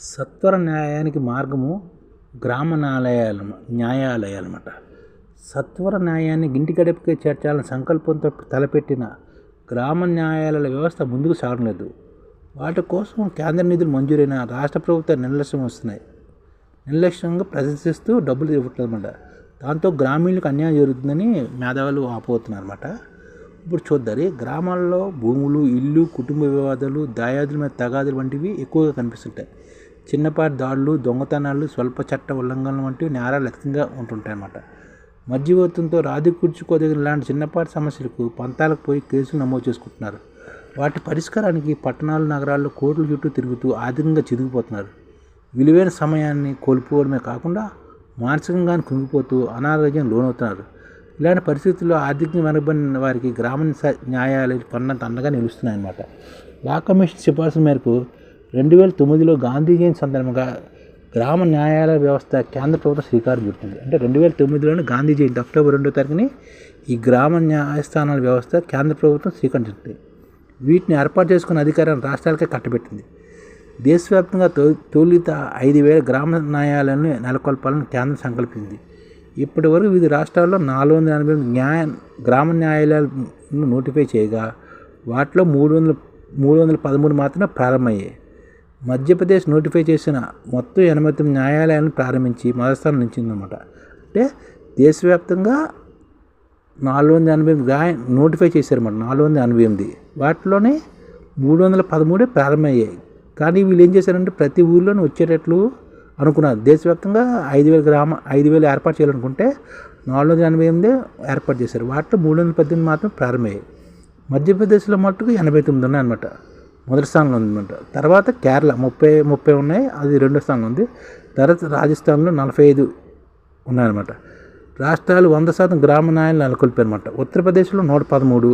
సత్వర న్యాయానికి మార్గము గ్రామ న్యాయాలయాలు అన్నమాట. సత్వర న్యాయాన్ని ఇంటి గడపకే చేర్చాలని సంకల్పంతో తలపెట్టిన గ్రామ న్యాయాలయాల వ్యవస్థ ముందుకు సాగడం లేదు వాటి కోసం కేంద్ర నిధులు మంజూరైన రాష్ట్ర ప్రభుత్వ నిర్లక్ష్యం వస్తున్నాయి. నిర్లక్ష్యంగా ప్రదర్శిస్తూ డబ్బులు ఇవ్వట్లేదన్నమాట దాంతో గ్రామీణులకు అన్యాయం జరుగుతుందని మేధావులు ఆపోతున్నారు అనమాట ఇప్పుడు చూద్దరి గ్రామాల్లో భూములు ఇల్లు కుటుంబ వివాదాలు దాయాదుల మీద తగాదులు వంటివి ఎక్కువగా కనిపిస్తుంటాయి. చిన్నపాటి దాడులు దొంగతనాలు స్వల్ప చట్ట ఉల్లంఘనలు వంటివి నేరాలు అధికంగా ఉంటుంటాయన్నమాట మధ్యవర్తంతో రాది కూర్చుకోదగిన లాంటి చిన్నపాటి సమస్యలకు పంతాలకు పోయి కేసులు నమోదు చేసుకుంటున్నారు. వాటి పరిష్కారానికి పట్టణాలు నగరాల్లో కోర్టుల చుట్టూ తిరుగుతూ ఆర్థికంగా చిరిగిపోతున్నారు విలువైన సమయాన్ని కోల్పోవడమే కాకుండా మానసికంగా కుంగిపోతూ అనారోగ్యం లోనవుతున్నారు. ఇలాంటి పరిస్థితుల్లో ఆర్థికంగా వెనకబడిన వారికి గ్రామ న్యాయాలయాలు పన్నంత అండగా నిలుస్తున్నాయన్నమాట. లా కమిషన్ సిఫార్సు మేరకు రెండు వేల తొమ్మిదిలో గాంధీ జయంతి సందర్భంగా గ్రామ న్యాయాలయ వ్యవస్థ కేంద్ర ప్రభుత్వం శ్రీకారం చుట్టింది. అంటే రెండు వేల తొమ్మిదిలోనే గాంధీ జయంతి అక్టోబర్ రెండో తారీఖుని ఈ గ్రామ న్యాయస్థానాల వ్యవస్థ కేంద్ర ప్రభుత్వం శ్రీకారం చుట్టింది. వీటిని ఏర్పాటు చేసుకున్న అధికారాన్ని రాష్ట్రాలకే కట్టబెట్టింది. దేశవ్యాప్తంగా తొలి తొలిత ఐదు వేల గ్రామ న్యాయాలయాలను నెలకొల్పాలని కేంద్రం సంకల్పించింది ఇప్పటి వరకు వివిధ రాష్ట్రాల్లో నాలుగు వందల ఎనభై న్యాయ గ్రామ న్యాయాలయాలను నోటిఫై చేయగా వాటిలో మూడు వందల మూడు వందల పదమూడు మాత్రమే ప్రారంభమయ్యాయి. మధ్యప్రదేశ్ నోటిఫై చేసిన మొత్తం ఎనభై తొమ్మిది న్యాయాలయాలను ప్రారంభించి మొదటి స్థానం నిలిచిందన్నమాట. అంటే దేశవ్యాప్తంగా నాలుగు వందల ఎనభై ఎనిమిది నోటిఫై చేశారన్నమాట నాలుగు వందల ఎనభై ఎనిమిది. వాటిలోనే మూడు వందల పదమూడే ప్రారంభమయ్యాయి. కానీ వీళ్ళు ఏం చేశారంటే ప్రతి ఊళ్ళోనే వచ్చేటట్లు అనుకున్నారు. దేశవ్యాప్తంగా ఐదు వేల గ్రామ ఐదు వేలు ఏర్పాటు చేయాలనుకుంటే నాలుగు వందల ఎనభై ఎనిమిది ఏర్పాటు చేశారు. వాటిలో మూడు వందల పద్దెనిమిది మాత్రం ప్రారంభమయ్యాయి. మధ్యప్రదేశ్లో మట్టుకు ఎనభై తొమ్మిది ఉన్నాయన్నమాట. మొదటి స్థానంలో ఉందన్నమాట. తర్వాత కేరళ ముప్పై ముప్పై ఉన్నాయి అది రెండో స్థానంలో ఉంది. తర్వాత రాజస్థాన్లో నలభై ఐదు ఉన్నాయన్నమాట. రాష్ట్రాలు వంద శాతం గ్రామ న్యాయాలు నెలకొల్పారన్నమాట ఉత్తరప్రదేశ్లో నూట పదమూడు.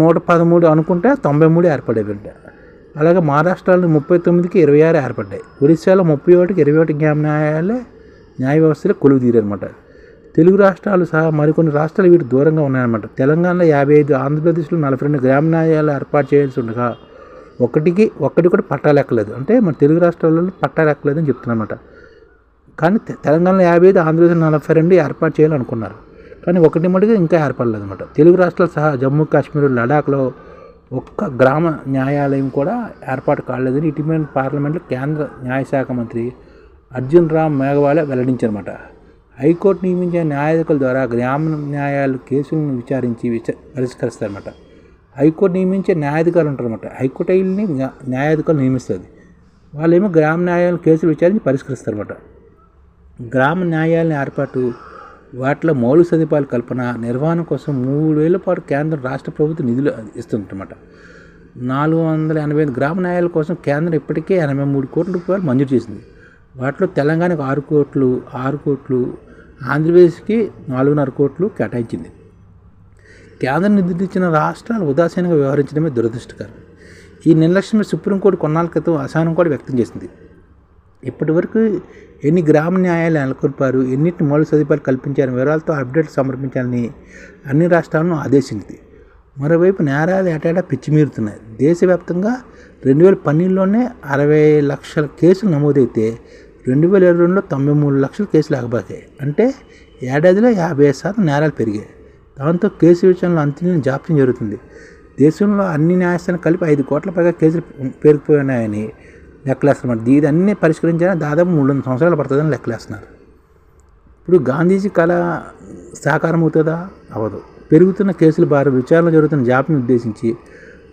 నూట పదమూడు అనుకుంటే తొంభై మూడు ఏర్పడేవి అలాగే మహారాష్ట్రలో ముప్పై తొమ్మిదికి ఇరవై ఆరు ఏర్పడ్డాయి. ఒడిశాలో ముప్పై ఒకటికి ఇరవై ఒకటి గ్రామ న్యాయాలే న్యాయ వ్యవస్థలో కొలువు తీరనమాట తెలుగు రాష్ట్రాలు సహా మరికొన్ని రాష్ట్రాలు వీటి దూరంగా ఉన్నాయన్నమాట. తెలంగాణలో యాభై ఐదు ఆంధ్రప్రదేశ్లో నలభై రెండు గ్రామ న్యాయాలు ఏర్పాటు చేయాల్సి ఉండగా ఒకటికి ఒక్కటి కూడా పట్టాలెక్కలేదు అంటే మన తెలుగు రాష్ట్రాలలో పట్టాలెక్కలేదు అని చెప్తున్నమాట కానీ తెలంగాణలో యాభై ఐదు ఆంధ్రప్రదేశ్ నలభై రెండు ఏర్పాటు చేయాలనుకున్నారు. కానీ ఒకటి మటుకు ఇంకా ఏర్పడలేదు అనమాట తెలుగు రాష్ట్రాలు సహా జమ్మూ కాశ్మీర్ లడాఖ్లో ఒక్క గ్రామ న్యాయాలయం కూడా ఏర్పాటు కాలేదని ఇటీవల పార్లమెంట్లో కేంద్ర న్యాయశాఖ మంత్రి అర్జున్ రామ్ మేఘవాలే వెల్లడించారన్నమాట. హైకోర్టు నియమించిన న్యాయాధికుల ద్వారా గ్రామ న్యాయాలు కేసులను విచారించి విచ పరిష్కరిస్తారన్నమాట. హైకోర్టు నియమించే న్యాయాధికారులు ఉంటారన్నమాట. హైకోర్టు అయ్యిల్ని న్యాయాధికారులు నియమిస్తుంది. వాళ్ళేమో గ్రామ న్యాయాలు కేసులు విచారించి పరిష్కరిస్తారన్నమాట. గ్రామ న్యాయాలని ఏర్పాటు వాటిలో మౌలిక సదుపాయాల కల్పన నిర్వహణ కోసం మూడు వేల పాటు కేంద్రం రాష్ట్ర ప్రభుత్వం నిధులు ఇస్తుందన్నమాట. నాలుగు వందల ఎనభై ఐదు గ్రామ న్యాయాల కోసం కేంద్రం ఇప్పటికే ఎనభై మూడు కోట్ల రూపాయలు మంజూరు చేసింది. వాటిలో తెలంగాణకు ఆరు కోట్లు ఆరు కోట్లు ఆంధ్రప్రదేశ్కి నాలుగున్నర కోట్లు కేటాయించింది. కేంద్రం నిధులు రాష్ట్రాలు ఉదాసీనంగా వ్యవహరించడమే దురదృష్టకరం. ఈ నిర్లక్ష్యమే సుప్రీంకోర్టు కొన్నాళ్ళ క్రితం అసహనం కూడా వ్యక్తం చేసింది. ఇప్పటి వరకు ఎన్ని గ్రామ న్యాయాలు నెలకొల్పారు ఎన్నింటి మౌలిక సదుపాయాలు కల్పించారు వివరాలతో అప్డేట్ సమర్పించాలని అన్ని రాష్ట్రాలను ఆదేశించింది. మరోవైపు నేరాలు ఏటేటా పిచ్చిమీరుతున్నాయి. దేశవ్యాప్తంగా రెండు వేల పన్నెండులోనే అరవై లక్షల కేసులు నమోదైతే రెండు వేల ఇరవై రెండులో తొంభై మూడు లక్షల కేసులు ఆగబాకాయి అంటే ఏడాదిలో యాభై ఐదు శాతం నేరాలు పెరిగాయి. దాంతో కేసు విషయంలో అంతిమ జాప్యం జరుగుతుంది. దేశంలో అన్ని న్యాయస్థానం కలిపి ఐదు కోట్ల పైగా కేసులు పేరుకుపోయినాయని లెక్కలేస్తున్నారు. దీని అన్ని పరిష్కరించాలని దాదాపు మూడు వందల సంవత్సరాలు పడుతుందని లెక్కలేస్తున్నారు. ఇప్పుడు గాంధీజీ కళ సాకారం అవుతుందా? అవ్వదు. పెరుగుతున్న కేసుల భారీ విచారణ జరుగుతున్న జాప్యం ఉద్దేశించి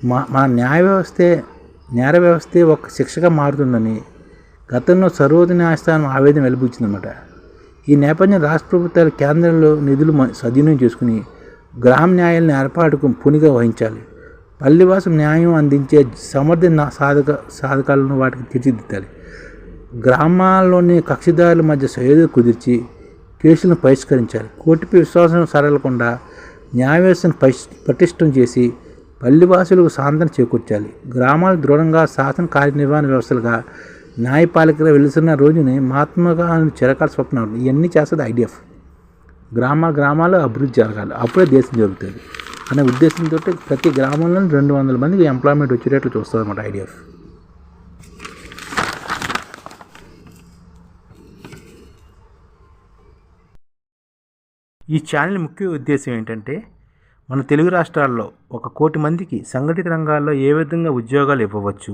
మా మా న్యాయ వ్యవస్థే నేర వ్యవస్థే ఒక శిక్షగా మారుతుందని గతంలో సర్వోదయ న్యాయస్థానం ఆవేదన వెలిబుచ్చిందన్నమాట. ఈ నేపథ్యం రాష్ట్ర ప్రభుత్వాలు కేంద్రంలో నిధులు సద్వినియోగం చేసుకుని గ్రామ న్యాయాలను ఏర్పాటుకు పునిగా వహించాలి. పల్లెవాసం న్యాయం అందించే సమర్థ సాధక సాధకాలను వాటికి తీర్చిదిద్దాలి. గ్రామాల్లోని కక్షిదారుల మధ్య సయోధ్య కుదిర్చి కేసులను పరిష్కరించాలి. కోర్టుపై విశ్వాసం సరళకుండా న్యాయ వ్యవస్థను పటిష్టం చేసి పల్లెవాసులకు సాంతన చేకూర్చాలి. గ్రామాలు దృఢంగా శాసన కార్యనిర్వహణ వ్యవస్థలుగా న్యాయపాలికగా వెలుస్తున్న రోజునే మహాత్మా గాంధీ చిరకాల స్వప్నాలు ఇవన్నీ చేస్తుంది ఐడిఎఫ్ గ్రామ గ్రామాలు అభివృద్ధి జరగాలి. అప్పుడే దేశం జరుగుతుంది. అనే ఉద్దేశంతో ప్రతి గ్రామంలో రెండు వందల మందికి ఎంప్లాయ్మెంట్ వచ్చేటట్లు చూస్తుంది అన్నమాట ఐడిఎఫ్ ఈ ఛానల్ ముఖ్య ఉద్దేశం ఏంటంటే మన తెలుగు రాష్ట్రాల్లో ఒక కోటి మందికి సంఘటిత రంగాల్లో ఏ విధంగా ఉద్యోగాలు ఇవ్వవచ్చు